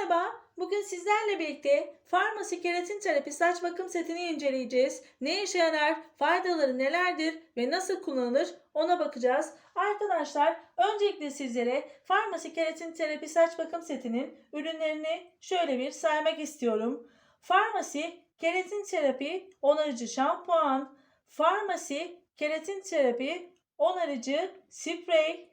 Merhaba, bugün sizlerle birlikte Farmasi Keratin Terapi saç bakım setini inceleyeceğiz. Ne işe yarar, faydaları nelerdir ve nasıl kullanılır ona bakacağız. Arkadaşlar, öncelikle sizlere Farmasi Keratin Terapi saç bakım setinin ürünlerini şöyle bir saymak istiyorum. Farmasi Keratin Terapi onarıcı şampuan, Farmasi Keratin Terapi onarıcı sprey,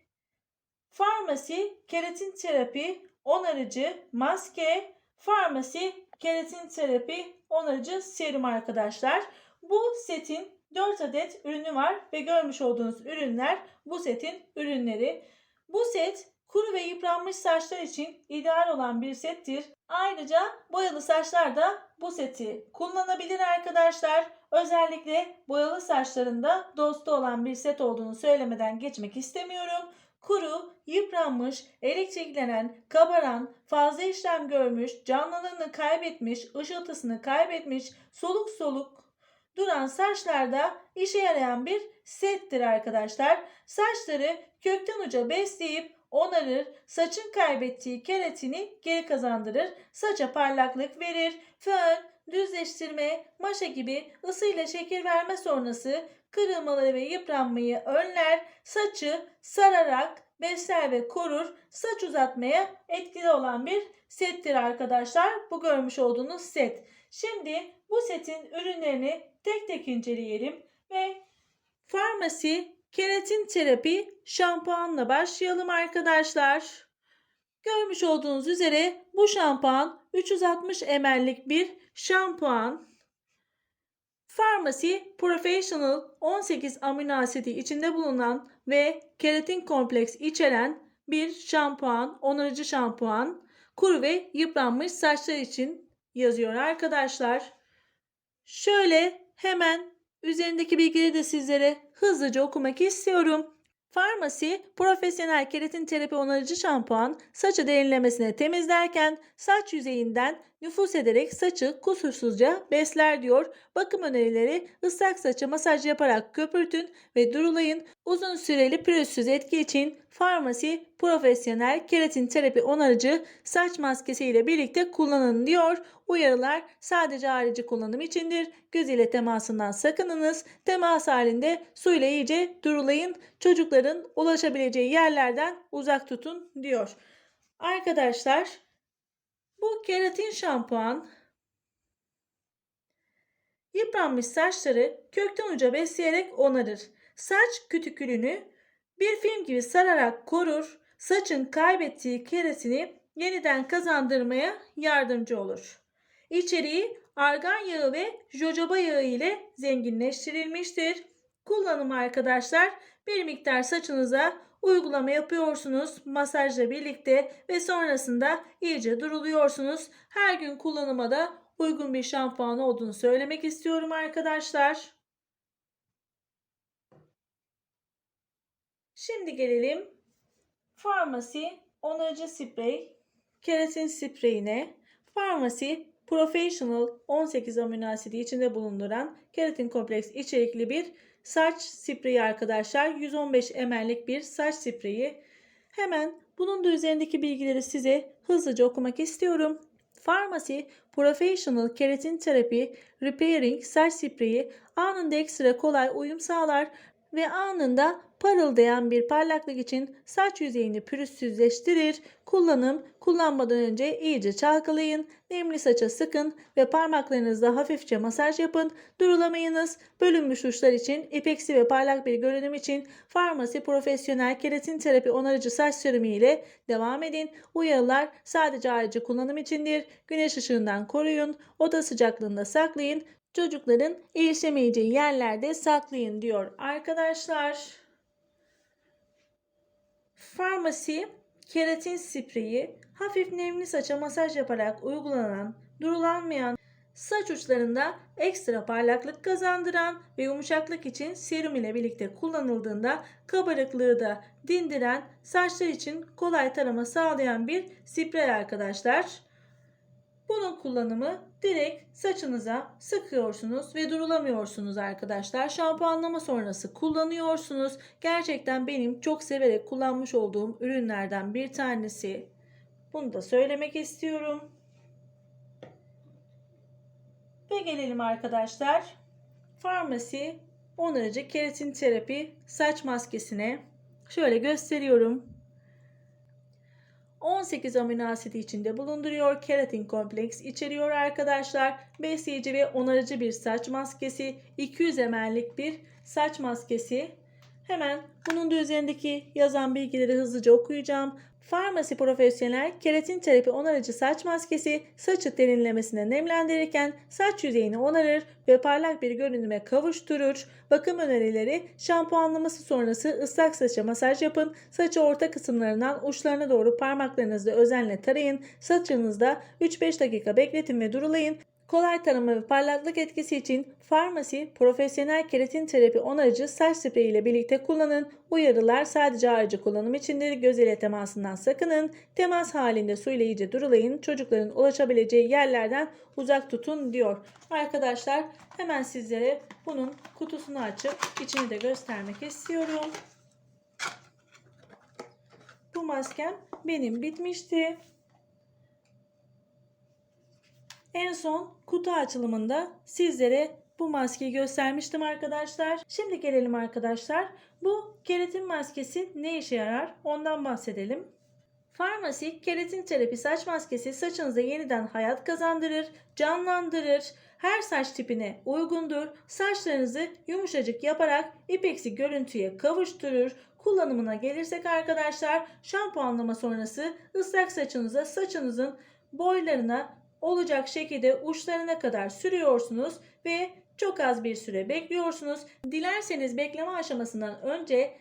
Farmasi keratin terapi onarıcı maske, farmasi keratin terapi onarıcı serum arkadaşlar. Bu setin 4 adet ürünü var ve görmüş olduğunuz ürünler bu setin ürünleri. Bu set kuru ve yıpranmış saçlar için ideal olan bir settir. Ayrıca boyalı saçlar da bu seti kullanabilir arkadaşlar. Özellikle boyalı saçlarında dostu olan bir set olduğunu söylemeden geçmek istemiyorum kuru, yıpranmış, elektriklenen, kabaran, fazla işlem görmüş, canlılığını kaybetmiş, ışıltısını kaybetmiş, soluk soluk duran saçlarda işe yarayan bir settir arkadaşlar. Saçları kökten uca besleyip onarır, saçın kaybettiği keratini geri kazandırır, saça parlaklık verir, fön, düzleştirme, maşa gibi ısıyla şekil verme sonrası kırılmaları ve yıpranmayı önler, saçı sararak besler ve korur, saç uzatmaya etkili olan bir settir arkadaşlar. Bu görmüş olduğunuz set. Şimdi bu setin ürünlerini tek tek inceleyelim ve farmasi keratin terapi şampuanla başlayalım arkadaşlar. Görmüş olduğunuz üzere bu şampuan 360 ml'lik bir şampuan. Farmasi Professional 18 amino asidi içinde bulunan ve keratin kompleks içeren bir şampuan, onarıcı şampuan, kuru ve yıpranmış saçlar için yazıyor arkadaşlar. Şöyle hemen üzerindeki bilgileri de sizlere hızlıca okumak istiyorum. Farmasi profesyonel keratin terapi onarıcı şampuan saçı derinlemesine temizlerken saç yüzeyinden nüfus ederek saçı kusursuzca besler diyor. Bakım önerileri ıslak saça masaj yaparak köpürtün ve durulayın. Uzun süreli pürüzsüz etki için Farmasi profesyonel keratin terapi onarıcı saç maskesi ile birlikte kullanın diyor. Uyarılar sadece harici kullanım içindir. Göz ile temasından sakınınız. Temas halinde su ile iyice durulayın. Çocukların ulaşabileceği yerlerden uzak tutun diyor. Arkadaşlar bu keratin şampuan yıpranmış saçları kökten uca besleyerek onarır. Saç kütükülünü bir film gibi sararak korur. Saçın kaybettiği keratini yeniden kazandırmaya yardımcı olur. İçeriği argan yağı ve jojoba yağı ile zenginleştirilmiştir. Kullanımı arkadaşlar bir miktar saçınıza uygulama yapıyorsunuz masajla birlikte ve sonrasında iyice duruluyorsunuz. Her gün kullanıma da uygun bir şampuan olduğunu söylemek istiyorum arkadaşlar. Şimdi gelelim farmasi onarıcı sprey keratin spreyine. Farmasi Professional 18 amino asidi içinde bulunduran keratin kompleks içerikli bir saç spreyi arkadaşlar. 115 ml'lik bir saç spreyi. Hemen bunun da üzerindeki bilgileri size hızlıca okumak istiyorum. Farmasi Professional Keratin Terapi Repairing saç spreyi anında ekstra kolay uyum sağlar ve anında parıldayan bir parlaklık için saç yüzeyini pürüzsüzleştirir. Kullanım, kullanmadan önce iyice çalkalayın, nemli saça sıkın ve parmaklarınızla hafifçe masaj yapın. Durulamayınız. Bölünmüş uçlar için, ipeksi ve parlak bir görünüm için Farmasi Profesyonel Keratin Terapi Onarıcı Saç Serumu ile devam edin. Uyarılar sadece harici kullanım içindir. Güneş ışığından koruyun, oda sıcaklığında saklayın. Çocukların erişemeyeceği yerlerde saklayın diyor arkadaşlar. Farmasi keratin spreyi hafif nemli saça masaj yaparak uygulanan, durulanmayan saç uçlarında ekstra parlaklık kazandıran ve yumuşaklık için serum ile birlikte kullanıldığında kabarıklığı da dindiren, saçlar için kolay tarama sağlayan bir sprey arkadaşlar. Bunun kullanımı direkt saçınıza sıkıyorsunuz ve durulamıyorsunuz arkadaşlar. Şampuanlama sonrası kullanıyorsunuz. Gerçekten benim çok severek kullanmış olduğum ürünlerden bir tanesi. Bunu da söylemek istiyorum. Ve gelelim arkadaşlar. Farmasi onarıcı keratin terapi saç maskesine. Şöyle gösteriyorum. 18 amino asidi içinde bulunduruyor. Keratin kompleks içeriyor arkadaşlar. Besleyici ve onarıcı bir saç maskesi. 200 ml'lik bir saç maskesi. Hemen bunun da üzerindeki yazan bilgileri hızlıca okuyacağım. Farmasi profesyonel keratin terapi onarıcı saç maskesi saçı derinlemesine nemlendirirken saç yüzeyini onarır ve parlak bir görünüme kavuşturur. Bakım önerileri şampuanlaması sonrası ıslak saça masaj yapın. Saçı orta kısımlarından uçlarına doğru parmaklarınızla özenle tarayın. Saçınızda 3-5 dakika bekletin ve durulayın. Kolay tarama ve parlaklık etkisi için Farmasi profesyonel keratin terapi onarıcı saç spreyi ile birlikte kullanın. Uyarılar sadece ağrıcı kullanım içindir. Göz ile temasından sakının. Temas halinde su ile iyice durulayın. Çocukların ulaşabileceği yerlerden uzak tutun diyor. Arkadaşlar hemen sizlere bunun kutusunu açıp içini de göstermek istiyorum. Bu maskem benim bitmişti. En son kutu açılımında sizlere bu maskeyi göstermiştim arkadaşlar. Şimdi gelelim arkadaşlar. Bu keratin maskesi ne işe yarar? Ondan bahsedelim. Farmasi keratin terapi saç maskesi saçınıza yeniden hayat kazandırır, canlandırır. Her saç tipine uygundur. Saçlarınızı yumuşacık yaparak ipeksi görüntüye kavuşturur. Kullanımına gelirsek arkadaşlar şampuanlama sonrası ıslak saçınıza saçınızın boylarına olacak şekilde uçlarına kadar sürüyorsunuz ve çok az bir süre bekliyorsunuz. Dilerseniz bekleme aşamasından önce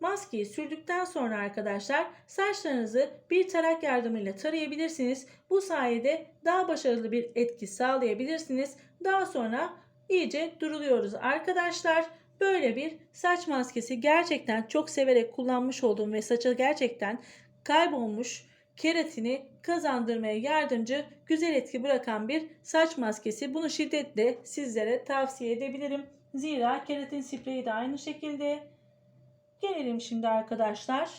maskeyi sürdükten sonra arkadaşlar saçlarınızı bir tarak yardımıyla tarayabilirsiniz. Bu sayede daha başarılı bir etki sağlayabilirsiniz. Daha sonra iyice duruluyoruz arkadaşlar. Böyle bir saç maskesi gerçekten çok severek kullanmış olduğum ve saça gerçekten kaybolmuş keratini kazandırmaya yardımcı güzel etki bırakan bir saç maskesi. Bunu şiddetle sizlere tavsiye edebilirim. Zira keratin spreyi de aynı şekilde. Gelelim şimdi arkadaşlar.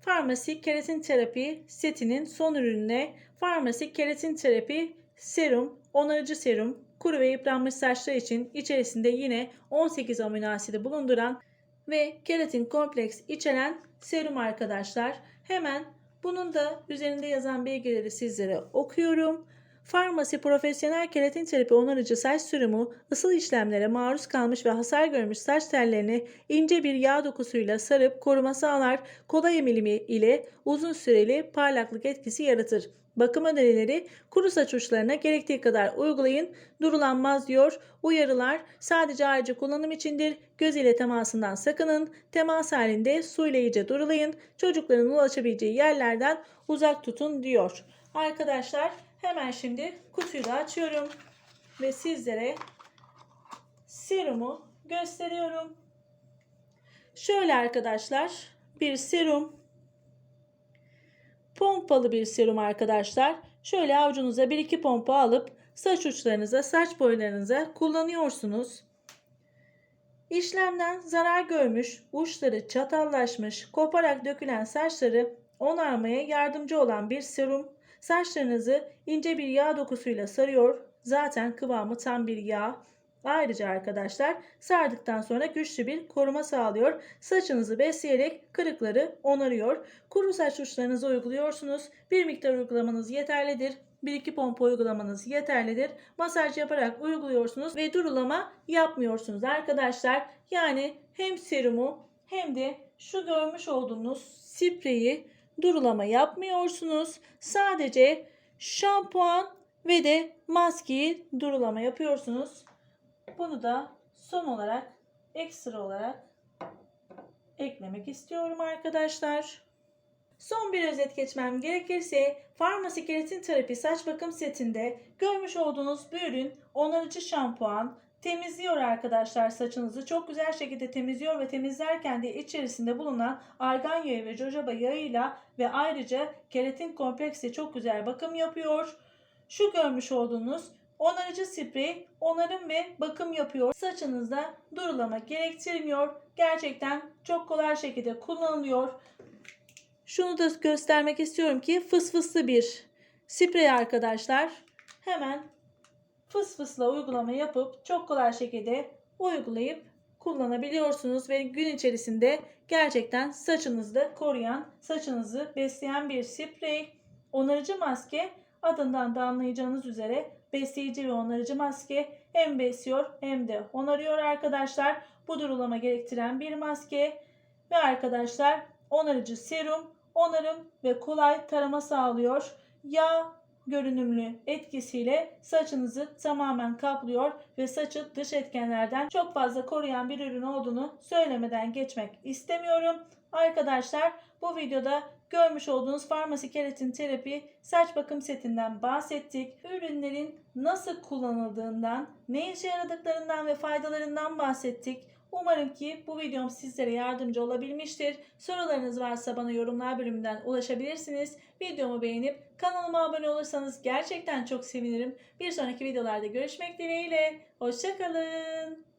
Farmasi keratin terapi setinin son ürününe Farmasi keratin terapi serum, onarıcı serum, kuru ve yıpranmış saçlar için içerisinde yine 18 amino asidi bulunduran ve keratin kompleks içeren serum arkadaşlar. Hemen bunun da üzerinde yazan bilgileri sizlere okuyorum. Farmasi profesyonel keratin terapi onarıcı saç sürümü ısıl işlemlere maruz kalmış ve hasar görmüş saç tellerini ince bir yağ dokusuyla sarıp koruma sağlar. Kolay emilimi ile uzun süreli parlaklık etkisi yaratır. Bakım önerileri kuru saç uçlarına gerektiği kadar uygulayın. Durulanmaz diyor. Uyarılar sadece ayrıca kullanım içindir. Göz ile temasından sakının. Temas halinde su ile iyice durulayın. Çocukların ulaşabileceği yerlerden uzak tutun diyor. Arkadaşlar hemen şimdi kutuyu da açıyorum. Ve sizlere serumu gösteriyorum. Şöyle arkadaşlar bir serum pompalı bir serum arkadaşlar. Şöyle avucunuza 1-2 pompa alıp saç uçlarınıza, saç boylarınıza kullanıyorsunuz. İşlemden zarar görmüş, uçları çatallaşmış, koparak dökülen saçları onarmaya yardımcı olan bir serum. Saçlarınızı ince bir yağ dokusuyla sarıyor. Zaten kıvamı tam bir yağ. Ayrıca arkadaşlar sardıktan sonra güçlü bir koruma sağlıyor. Saçınızı besleyerek kırıkları onarıyor. Kuru saç uçlarınızı uyguluyorsunuz. Bir miktar uygulamanız yeterlidir. 1-2 pompa uygulamanız yeterlidir. Masaj yaparak uyguluyorsunuz ve durulama yapmıyorsunuz arkadaşlar. Yani hem serumu hem de şu görmüş olduğunuz spreyi durulama yapmıyorsunuz. Sadece şampuan ve de maskeyi durulama yapıyorsunuz. Bunu da son olarak ekstra olarak eklemek istiyorum arkadaşlar. Son bir özet geçmem gerekirse Farmasi Keratin Terapi saç bakım setinde görmüş olduğunuz bu ürün onarıcı şampuan temizliyor arkadaşlar saçınızı. Çok güzel şekilde temizliyor ve temizlerken de içerisinde bulunan argan yağı ve jojoba yağıyla ve ayrıca keratin kompleksi çok güzel bakım yapıyor. Şu görmüş olduğunuz Onarıcı sprey onarım ve bakım yapıyor. Saçınızda durulama gerektirmiyor. Gerçekten çok kolay şekilde kullanılıyor. şunu da göstermek istiyorum ki fıs fıslı bir sprey arkadaşlar. Hemen fıs fısla uygulama yapıp çok kolay şekilde uygulayıp kullanabiliyorsunuz ve gün içerisinde gerçekten saçınızda koruyan, saçınızı besleyen bir sprey. Onarıcı maske adından da anlayacağınız üzere besleyici ve onarıcı maske hem besliyor hem de onarıyor arkadaşlar. Bu durulama gerektiren bir maske ve arkadaşlar onarıcı serum, onarım ve kolay tarama sağlıyor. Yağ görünümlü etkisiyle saçınızı tamamen kaplıyor ve saçı dış etkenlerden çok fazla koruyan bir ürün olduğunu söylemeden geçmek istemiyorum. Arkadaşlar bu videoda görmüş olduğunuz farmasi keratin terapi saç bakım setinden bahsettik. Ürünlerin nasıl kullanıldığından, ne işe yaradıklarından ve faydalarından bahsettik. Umarım ki bu videom sizlere yardımcı olabilmiştir. Sorularınız varsa bana yorumlar bölümünden ulaşabilirsiniz. Videomu beğenip kanalıma abone olursanız gerçekten çok sevinirim. Bir sonraki videolarda görüşmek dileğiyle. Hoşçakalın.